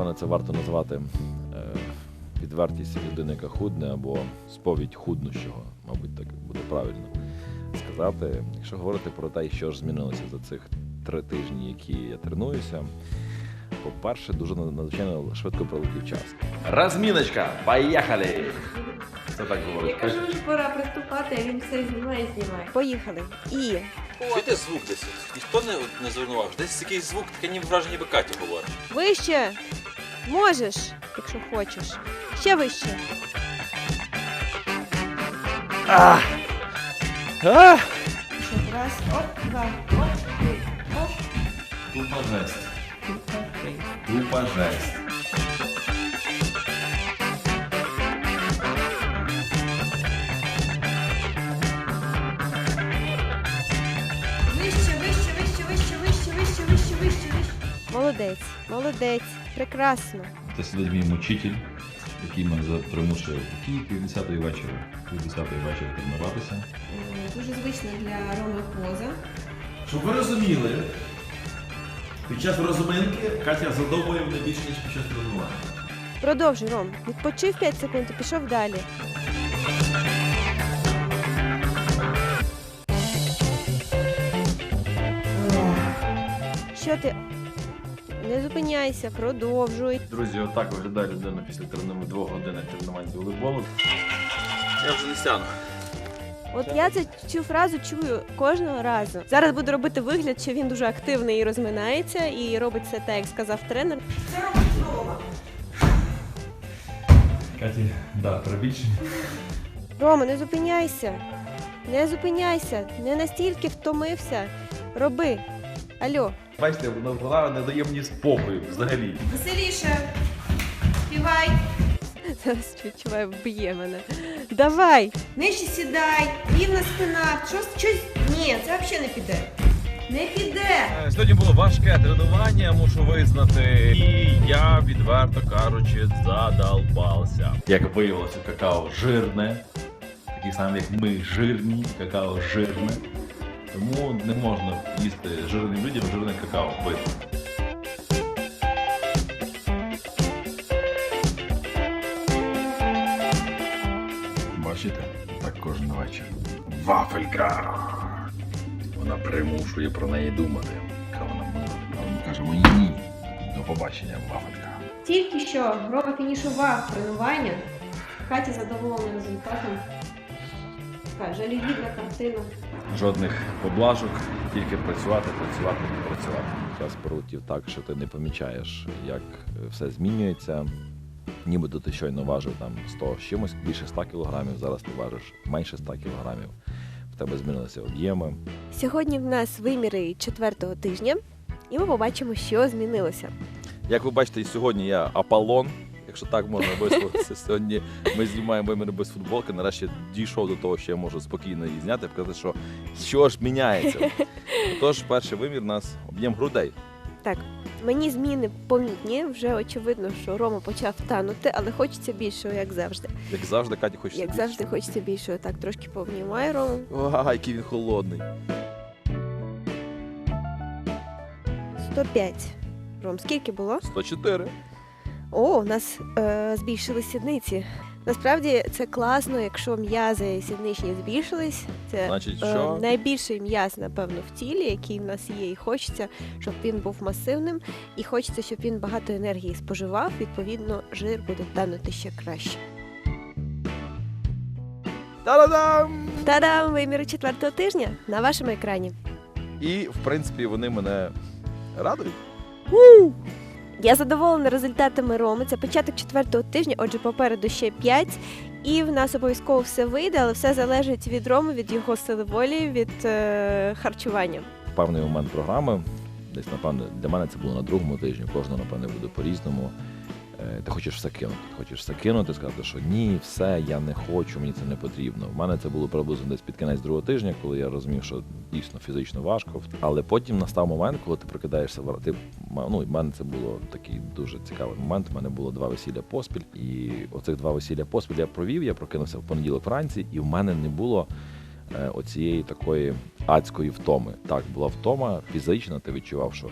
напевно, це варто назвати е, відвертість людини, яка худне, або сповідь худнущого, мабуть, так буде правильно сказати. Якщо говорити про те, що ж змінилося за цих три тижні, які я тренуюся. По-перше, дуже надзвичайно швидко пролетів час. Розміночка, поїхали! Це так Я кажу, вже пора приступати, а він все знімає, знімає. Поїхали. І Чуєте звук десь? Ніхто не, не звернув увагу? Десь якийсь звук, таке ніби враження ніби Катя говорить. вище. Можеш, якщо хочеш. Ще вище. А! Ще раз. Оп, два. Оп, три. Оп. Тупа жесть. Тупа жесть. Вище, вище, вище, вище, вище, вище, вище, вище, вище. Молодець, молодець. Прекрасно. Це сидить мій мучитель, який мене за- примушує в Київ пів десятої вечора, пів десятої вечора тренуватися. Дуже звична для Роми поза. Щоб ви розуміли, під час розминки Катя задовбує мене більше, ніж під час тренування. Продовжуй, Ром. Відпочив 5 секунд і пішов далі. Що ти? Не зупиняйся, продовжуй. Друзі, отак виглядає людина після тренувань двох годин тренувань з волейболу. Я вже не стягну. От я цю, цю фразу чую кожного разу. Зараз буду робити вигляд, що він дуже активний і розминається, і робить все так, як сказав тренер. Каті, да, перебільшення. Рома, не зупиняйся. Не зупиняйся. Не настільки втомився. Роби. Алло. Бачите, вона, вона не дає мені спокою взагалі. Веселіше. Співай. Зараз відчуваю, вб'є мене. Давай! Нижче сідай. Рівна спина. Щось, щось. Ні, це взагалі не піде. Не піде. Е, Сьогодні було важке тренування, мушу визнати. І я, відверто кажучи, задолбався. Як виявилося, какао жирне, такі самі, як ми жирні, какао жирне. Тому не можна їсти жирним людям жирне какао пити. Бачите, так кожен вечір. Вафелька! Вона примушує про неї думати. Яка вона мила. А ми кажемо ні. До побачення, вафелька. Тільки що Рома фінішував тренування. Катя задоволена результатом. Така жалюгідна картина. Жодних поблажок, тільки працювати, працювати, працювати. Час пролетів так, що ти не помічаєш, як все змінюється. Нібито ти щойно важив там 100 з чимось, більше 100 кілограмів, зараз ти важиш менше 100 кілограмів. В тебе змінилися об'єми. Сьогодні в нас виміри четвертого тижня, і ми побачимо, що змінилося. Як ви бачите, і сьогодні я Аполлон, якщо так можна висловитися. Сьогодні ми знімаємо виміри без футболки. Нарешті дійшов до того, що я можу спокійно її зняти і показати, що що ж міняється. Тож, перший вимір у нас об'єм грудей. Так, мені зміни помітні. Вже очевидно, що Рома почав танути, але хочеться більшого, як завжди. Як завжди, Каті хочеться. Як більше. завжди, хочеться більшого. Так, трошки повнімай Рому. Ой, який він холодний. 105. Ром, скільки було? 104. О, у нас е, збільшили сідниці. Насправді це класно, якщо м'язи сідничні збільшились. Це Значить, е, найбільший м'яз, напевно, в тілі, який в нас є, і хочеться, щоб він був масивним, і хочеться, щоб він багато енергії споживав. Відповідно, жир буде танути ще краще. Та-да-дам! Та-дам! Виміри четвертого тижня на вашому екрані. І, в принципі, вони мене радують. Я задоволена результатами Роми. Це початок четвертого тижня, отже, попереду ще п'ять. І в нас обов'язково все вийде, але все залежить від Роми, від його сили волі, від е, харчування. Певний момент програми, десь, напевно, для мене це було на другому тижні, кожного, напевне буде по-різному. Е, Ти хочеш все кинути. Ти хочеш все кинути, сказати, що ні, все, я не хочу, мені це не потрібно. В мене це було приблизно десь під кінець другого тижня, коли я розумів, що дійсно фізично важко. Але потім настав момент, коли ти прокидаєшся ти, ну, в мене це було такий дуже цікавий момент. У мене було два весілля поспіль, і оцих два весілля поспіль я провів. Я прокинувся в понеділок вранці, і в мене не було е, оцієї такої адської втоми. Так, була втома фізична, ти відчував, що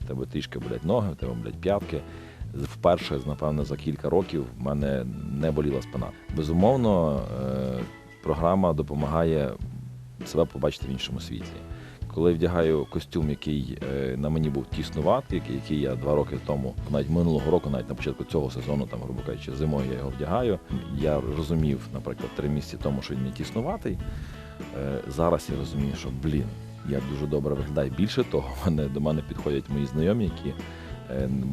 в тебе трішки болять ноги, в тебе болять п'ятки. Вперше, напевно, за кілька років в мене не боліла спина. Безумовно, е, програма допомагає себе побачити в іншому світлі. Коли вдягаю костюм, який е, на мені був тіснуватий, який, я два роки тому, навіть минулого року, навіть на початку цього сезону, там, грубо кажучи, зимою я його вдягаю. Я розумів, наприклад, три місяці тому, що він мені тіснуватий. Е, зараз я розумію, що блін, я дуже добре виглядаю. Більше того, мене, до мене підходять мої знайомі, які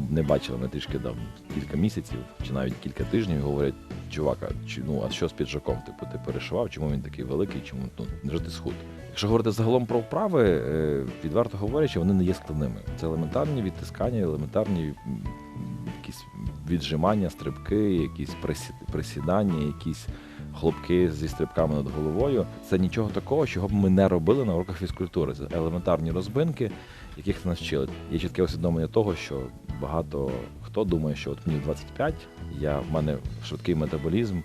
не бачили мене трішки там кілька місяців чи навіть кілька тижнів, говорять, чувака, чи ну а що з піджаком? Типу, ти перешивав, чому він такий великий, чому ну невже ти схуд? Якщо говорити загалом про вправи, е, відверто говорячи, вони не є складними. Це елементарні відтискання, елементарні якісь віджимання, стрибки, якісь присі- присідання, якісь хлопки зі стрибками над головою. Це нічого такого, чого б ми не робили на уроках фізкультури. Це елементарні розбинки, яких нас вчили. Є чітке усвідомлення того, що багато хто думає, що от мені 25, я, в мене швидкий метаболізм,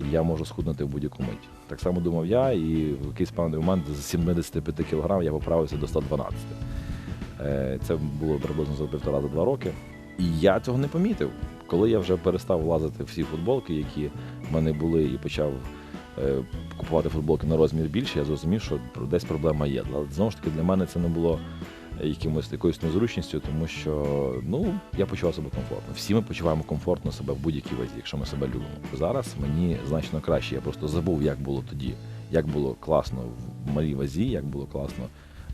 і я можу схуднути в будь-яку мить. Так само думав я, і в якийсь певний момент з 75 кг я поправився до 112. Е, Це було приблизно за півтора за два роки. І я цього не помітив. Коли я вже перестав влазити всі футболки, які мене були, і почав е, купувати футболки на розмір більше, я зрозумів, що десь проблема є. Але знову ж таки для мене це не було якимось якоюсь незручністю, тому що ну я почував себе комфортно. Всі ми почуваємо комфортно себе в будь-якій вазі, якщо ми себе любимо. Зараз мені значно краще. Я просто забув, як було тоді, як було класно в малій вазі, як було класно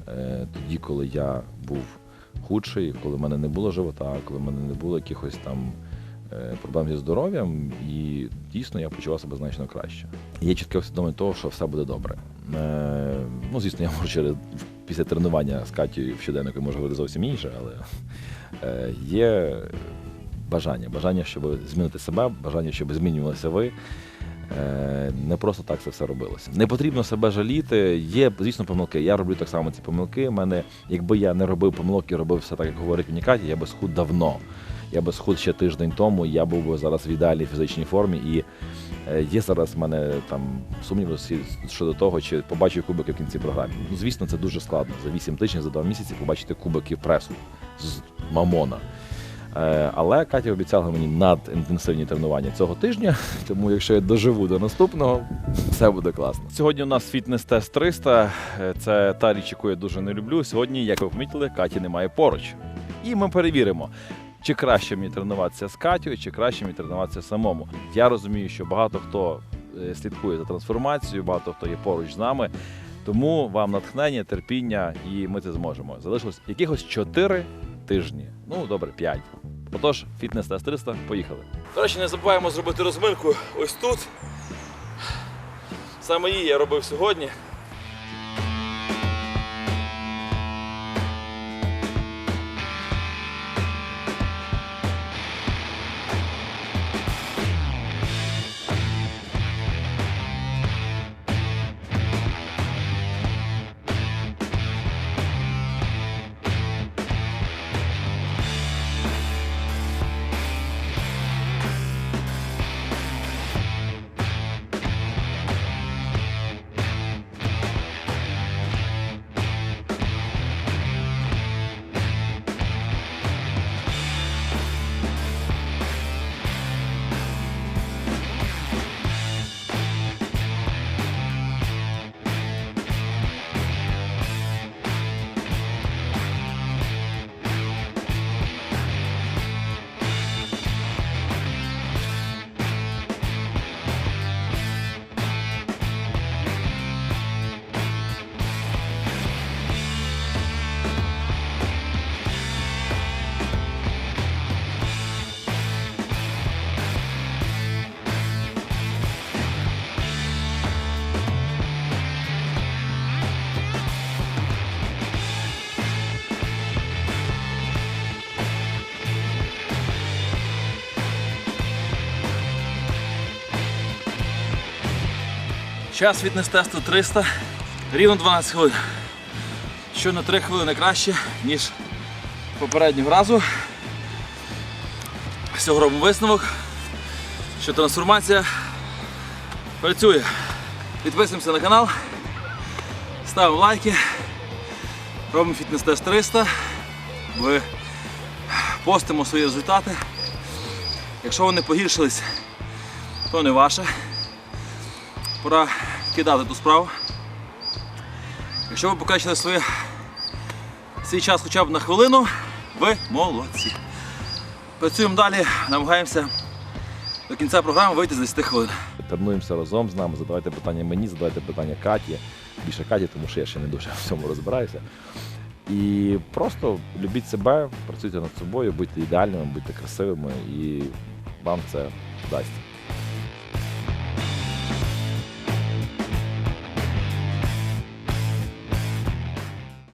е, тоді, коли я був худший, коли в мене не було живота, коли в мене не було якихось там проблем зі здоров'ям, і дійсно я почував себе значно краще. Є чітке усвідомлення того, що все буде добре. Е, ну, звісно, я можу через після тренування з Катєю в щоденнику можу говорити зовсім інше, але е, є бажання, бажання, щоб змінити себе, бажання, щоб змінювалися ви. Е, Не просто так це все робилося. Не потрібно себе жаліти. Є, звісно, помилки. Я роблю так само ці помилки. Мене, якби я не робив помилок і робив все так, як говорить мені Катя, я би схуд давно. Я би схуд ще тиждень тому, я був би зараз в ідеальній фізичній формі. І е, є зараз в мене там сумніви щодо того, чи побачу кубики в кінці програми. Ну, звісно, це дуже складно. За 8 тижнів, за 2 місяці побачити кубики пресу з мамона. Е, Але Катя обіцяла мені надінтенсивні тренування цього тижня, тому якщо я доживу до наступного, все буде класно. Сьогодні у нас фітнес-тест 300. Е, Це та річ, яку я дуже не люблю. Сьогодні, як ви помітили, Каті немає поруч. І ми перевіримо, чи краще мені тренуватися з Катю, чи краще мені тренуватися самому. Я розумію, що багато хто е, слідкує за трансформацією, багато хто є поруч з нами. Тому вам натхнення, терпіння, і ми це зможемо. Залишилось якихось 4 тижні. Ну, добре, 5. Отож, фітнес-тест 300, поїхали. До речі, не забуваємо зробити розминку ось тут. Саме її я робив сьогодні. Час фітнес-тесту 300, рівно 12 хвилин. Що на 3 хвилини краще, ніж попереднього разу. З цього робимо висновок, що трансформація працює. Підписуємося на канал, ставимо лайки, робимо фітнес-тест 300, ви постимо свої результати. Якщо вони погіршились, то не ваше. Пора кидати ту справу. Якщо ви покращили своє, свій час хоча б на хвилину, ви молодці. Працюємо далі, намагаємося до кінця програми вийти з 10 хвилин. Тренуємося разом з нами, задавайте питання мені, задавайте питання Каті. Більше Каті, тому що я ще не дуже в цьому розбираюся. І просто любіть себе, працюйте над собою, будьте ідеальними, будьте красивими, і вам це вдасться.